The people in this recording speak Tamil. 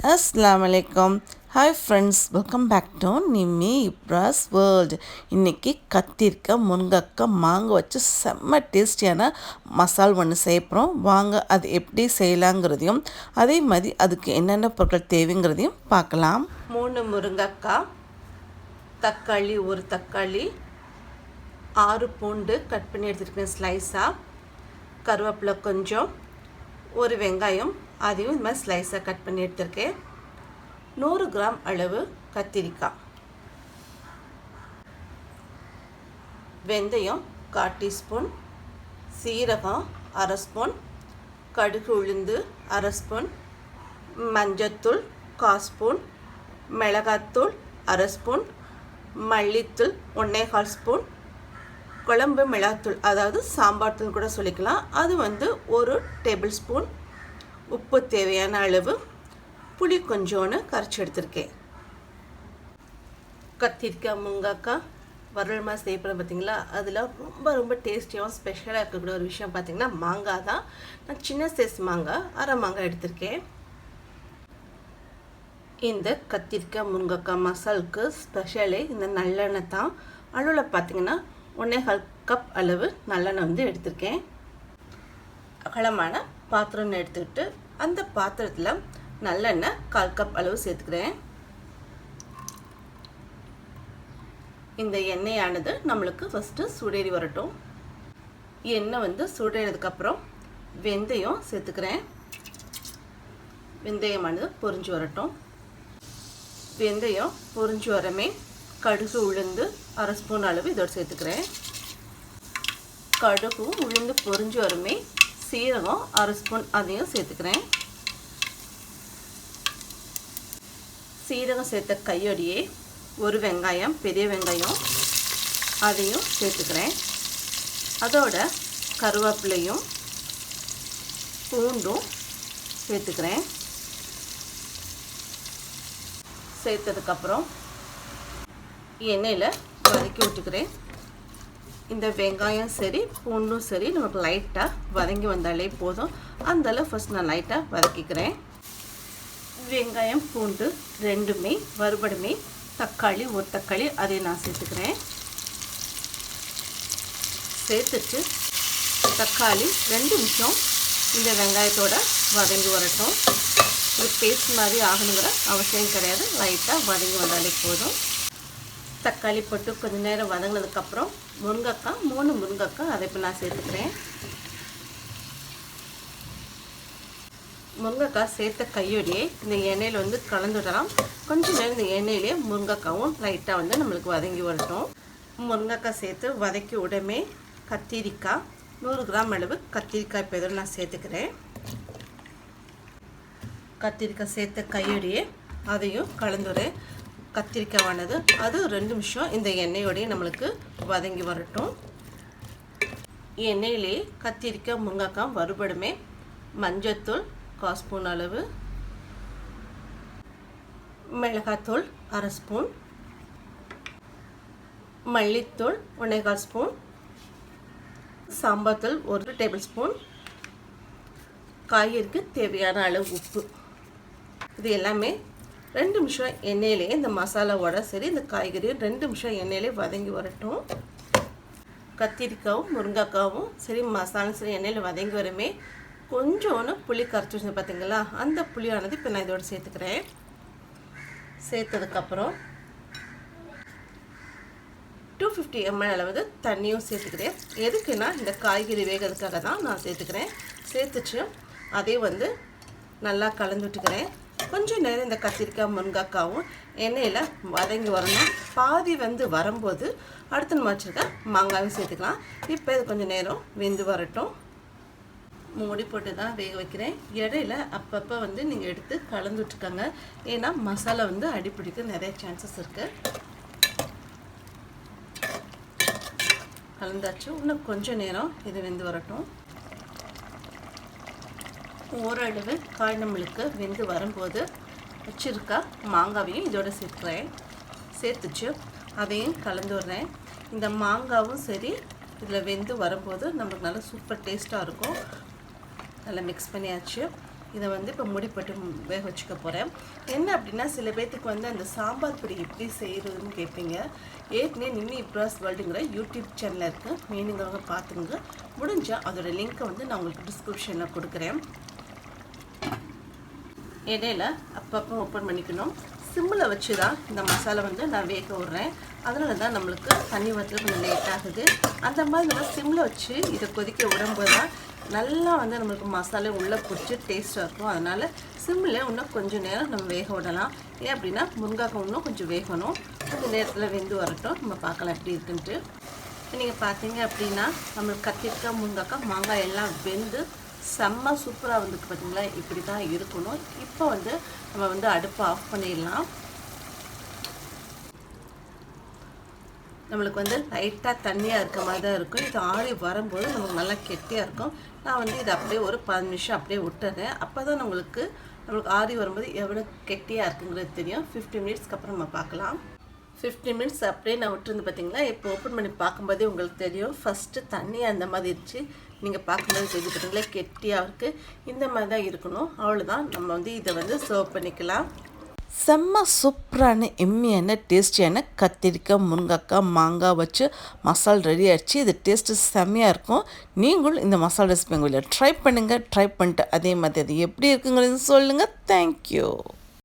அஸ்லாம் வலைக்கம் hi friends welcome back to Nimmi Ibras world இன்றைக்கி கத்திரிக்காய் முருங்கக்காய் மாங்காய் வச்சு செம்ம டேஸ்டியான மசால் ஒன்று செய்யப்போகிறோம் வாங்க அது எப்படி செய்யலாங்கிறதையும் அதே மாதிரி அதுக்கு என்னென்ன பொருட்கள் தேவைங்கிறதையும் பார்க்கலாம். மூணு முருங்கக்காய் தக்காளி ஒரு தக்காளி ஆறு பூண்டு கட் பண்ணி எடுத்துருக்கேன் ஸ்லைஸாக கருவேப்பிலை கொஞ்சம் ஒரு வெங்காயம் அதையும் இந்த மாதிரி ஸ்லைஸாக கட் பண்ணி எடுத்திருக்கேன். நூறு கிராம் அளவு கத்திரிக்காய். வெந்தயம் கால் டீஸ்பூன். சீரகம் அரை ஸ்பூன். கடுகு உளுந்து அரை ஸ்பூன். மஞ்சத்தூள் கால் ஸ்பூன். மிளகாத்தூள் அரை ஸ்பூன். மல்லித்தூள் ஒன்றே கால் ஸ்பூன். குழம்பு மிளகாத்தூள் அதாவது சாம்பார் தூள் கூட சொல்லிக்கலாம். அது வந்து ஒரு டேபிள் ஸ்பூன் உப்பு தேவையான அளவு புளி கொஞ்சோன்னு கரைச்சி எடுத்திருக்கேன் கத்திரிக்காய் முங்காக்காய் வரல் மாதிரி பார்த்தீங்களா? அதில் ரொம்ப ரொம்ப டேஸ்டியாகவும் ஸ்பெஷலாக இருக்கக்கூடிய ஒரு விஷயம் பார்த்திங்கன்னா மாங்காய் தான். நான் சின்ன சைஸ் மாங்காய் அரை மாங்காய் எடுத்திருக்கேன். இந்த கத்திரிக்காய் முருங்கைக்காய் மசாலுக்கு ஸ்பெஷலே இந்த நல்லெண்ணெய் தான். அளவில் பார்த்திங்கன்னா ஒன்றே கால் கப் அளவு நல்லெண்ணெய் வந்து எடுத்திருக்கேன். அகலமான பாத்திரம்னு எடுத்துக்கிட்டு அந்த பாத்திரத்தில் நல்லெண்ணெய் கால் கப் அளவு சேர்த்துக்கிறேன். இந்த எண்ணெயானது நம்மளுக்கு ஃபஸ்ட்டு சுடேறி வரட்டும். எண்ணெய் வந்து சுடேறதுக்கப்புறம் வெந்தயம் சேர்த்துக்கிறேன். வெந்தயமானது பொரிஞ்சு வரட்டும். வெந்தயம் பொரிஞ்சு வரமே கடுகு உளுந்து அரை ஸ்பூன் அளவு இதோடு சேர்த்துக்கிறேன். கடுகு உளுந்து பொரிஞ்சு வரமே சீரகம் அரை ஸ்பூன் அதையும் சேர்த்துக்கிறேன். சீரகம் சேர்த்த கையொடியே ஒரு வெங்காயம் பெரிய வெங்காயம் அதையும் சேர்த்துக்கிறேன். அதோட கருவேப்பிலையும் பூண்டும் சேர்த்துக்கிறேன். சேர்த்ததுக்கப்புறம் எண்ணெயில் வதக்கி விட்டுக்கிறேன். இந்த வெங்காயம் சரி பூண்டும் சரி நமக்கு லைட்டாக வதங்கி வந்தாலே போதும். அந்தளவு ஃபஸ்ட் நான் லைட்டாக வதக்கிக்கிறேன். வெங்காயம் பூண்டு ரெண்டுமே வறுபடுமே தக்காளி ஒரு தக்காளி அதை நான் சேர்த்துக்கிறேன். சேர்த்துட்டு தக்காளி ரெண்டு நிமிஷம் இந்த வெங்காயத்தோட வதங்கி வரட்டும். இது பேஸ்ட் மாதிரி ஆகணுங்கிற அவசியம் கிடையாது. லைட்டாக வதங்கி வந்தாலே போதும். தக்காளி போட்டு கொஞ்சம் நேரம் வதங்கினதுக்கப்புறம் முருங்கக்காய் மூணு முருங்கக்காய். அதை இப்போ நான் சேர்த்துக்கிறேன். முருங்கைக்காய் சேர்த்த கையோடையே இந்த எண்ணெயில் வந்து கலந்து விடலாம் கொஞ்சம் நேரம் இந்த எண்ணெயிலே முருங்கைக்காவும் லைட்டாக வந்து நம்மளுக்கு வதங்கி வரட்டும். முருங்கைக்காய் சேர்த்து வதக்கி உடனே கத்திரிக்காய் நூறு கிராம் அளவு கத்திரிக்காய் இப்போ எதுவும் நான் சேர்த்துக்கிறேன். கத்திரிக்காய் சேர்த்த கையோடையே அதையும் கலந்துறேன் கத்திரிக்காவானது அது ரெண்டு நிமிஷம் இந்த எண்ணெயோடய நம்மளுக்கு வதங்கி வரட்டும். எண்ணெயிலே கத்திரிக்காய் முருங்கைக்காய் வறுபடுமே. மஞ்சத்தூள் கால் ஸ்பூன் அளவு. மிளகாத்தூள் அரை ஸ்பூன். மல்லித்தூள் ஒன்றேகால் ஸ்பூன். சாம்பார் தூள் ஒரு டேபிள் ஸ்பூன். காய்கறிக்கு தேவையான அளவு உப்பு. இது எல்லாமே ரெண்டு நிமிஷம் எண்ணெயிலே இந்த மசாலாவோட சரி இந்த காய்கறியும் ரெண்டு நிமிஷம் எண்ணெயிலே வதங்கி வரட்டும். கத்திரிக்காவும் முருங்கைக்காவும் சரி மசாலும் சரி எண்ணெயில் வதங்கி வருமே. கொஞ்சோன்னு புளி கரைச்சி வச்சு பார்த்தீங்களா அந்த புளியானது இப்போ நான் இதோட சேர்த்துக்கிறேன். சேர்த்ததுக்கப்புறம் டூ ஃபிஃப்டி எம்எல் அளவுக்கு தண்ணியும் சேர்த்துக்கிறேன். எதுக்குன்னா இந்த காய்கறி வேகிறதுக்காக தான் நான் சேர்த்துக்கிறேன். சேர்த்துச்சும் அதே வந்து நல்லா கலந்து விட்டுக்கிறேன். கொஞ்சம் நேரம் இந்த கத்திரிக்காய் முருங்கைக்காவும் எண்ணெயில் வதங்கி வரணும். பாதி வந்து வரும்போது அடுத்து நம்ம வச்சுருக்க மாங்காயும் சேர்த்துக்கலாம். இப்போ இது கொஞ்சம் நேரம் வெந்து வரட்டும். மூடி போட்டு தான் வேக வைக்கிறேன். இடையில அப்பப்போ வந்து நீங்கள் எடுத்து கலந்து ஏன்னா மசாலா வந்து அடிப்பிடிக்க நிறைய சான்சஸ் இருக்குது கலந்தாச்சு. இன்னும் கொஞ்சம் நேரம் இது வெந்து வரட்டும். ஓரளவு காய் நம்மளுக்கு வெந்து வரும்போது வச்சுருக்கா மாங்காவையும் இதோட சேர்க்குறேன். சேர்த்துச்சு. அதையும் கலந்து விட்றேன் இந்த மாங்காவும் சரி இதில் வெந்து வரும்போது நம்மளுக்கு நல்லா சூப்பர் டேஸ்ட்டாக இருக்கும். நல்லா மிக்ஸ் பண்ணியாச்சு. இதை வந்து இப்போ முடிப்பட்டு வேக வச்சுக்க போகிறேன் என்ன அப்படின்னா சில பேர்த்துக்கு வந்து அந்த சாம்பார் பொடி எப்படி செய்கிறதுன்னு கேட்பீங்க. ஏற்கனவே நிம்மி இப்ராஸ் வேர்ல்டுங்கிற யூடியூப் சேனல் இருக்குது மீனுங்கிறவங்க பார்த்துங்க முடிஞ்சால் அதோடய லிங்க்கை வந்து நான் உங்களுக்கு டிஸ்கிரிப்ஷனில் கொடுக்குறேன். இடையில அப்பப்போ ஓப்பன் பண்ணிக்கணும். சிம்மில் வச்சு தான் இந்த மசாலா வந்து நான் வேக விட்றேன். அதனால தான் நம்மளுக்கு தண்ணி வரத்துல கொஞ்சம் லேட் ஆகுது. அந்த மாதிரி நம்ம சிம்மில் வச்சு இதை கொதிக்க விடும்போது தான் நல்லா வந்து நம்மளுக்கு மசாலா உள்ளே பிடிச்சி டேஸ்ட்டாக இருக்கும். அதனால் சிம்மில் இன்னும் கொஞ்சம் நேரம் நம்ம வேக விடலாம். ஏன் அப்படின்னா முருங்காய்க்கு இன்னும் கொஞ்சம் வேகணும். கொஞ்சம் நேரத்தில் வெந்து வரட்டும். நம்ம பார்க்கலாம் எப்படி இருக்குன்ட்டு. நீங்கள் பார்த்தீங்க அப்படின்னா நம்மளுக்கு கத்திரிக்காய் முருங்காய்க்காய் மாங்காய் எல்லாம் வெந்து செம்ம சூப்பராக வந்துருக்கு பார்த்தீங்களா இப்படி தான் இருக்கணும். இப்போ வந்து நம்ம வந்து அடுப்பை ஆஃப் பண்ணிடலாம். நம்மளுக்கு வந்து லைட்டாக தண்ணியாக இருக்க மாதிரி தான் இருக்கும். இது ஆறி வரும்போது நமக்கு நல்லா கெட்டியாக இருக்கும். நான் வந்து இதை அப்படியே ஒரு பதினஞ்சு நிமிஷம் அப்படியே விட்டுறேன். அப்போ தான் நம்மளுக்கு நம்மளுக்கு ஆறி வரும்போது எவ்வளோ கெட்டியாக இருக்குங்கிறது தெரியும். ஃபிஃப்டி மினிட்ஸ்க்கு அப்புறம் நம்ம பார்க்கலாம். ஃபிஃப்டி மினிட்ஸ் அப்படியே நான் விட்டுருந்து பார்த்தீங்கன்னா இப்போ ஓப்பன் பண்ணி பார்க்கும்போதே உங்களுக்கு தெரியும். ஃபஸ்ட்டு தண்ணி அந்த மாதிரி இருந்துச்சு. நீங்கள் பார்க்கும்போது தெரிஞ்சு பார்த்தீங்களா கெட்டியாக இருக்குது இந்த மாதிரி தான் இருக்கணும். அவ்வளோதான் நம்ம வந்து இதை வந்து சர்வ் பண்ணிக்கலாம். செம்ம சூப்பரான எம்மியான டேஸ்டியான கத்திரிக்காய் முருங்கக்காய் மாங்காய் வச்சு மசால் ரெடி ஆகிடுச்சு இது டேஸ்ட்டு செம்மையாக இருக்கும். நீங்களும் இந்த மசாலா ரெசிபி உங்களை ட்ரை பண்ணுங்கள் ட்ரை பண்ணிட்டு அதே மாதிரி அது எப்படி இருக்குங்கிறது சொல்லுங்கள் தேங்க்யூ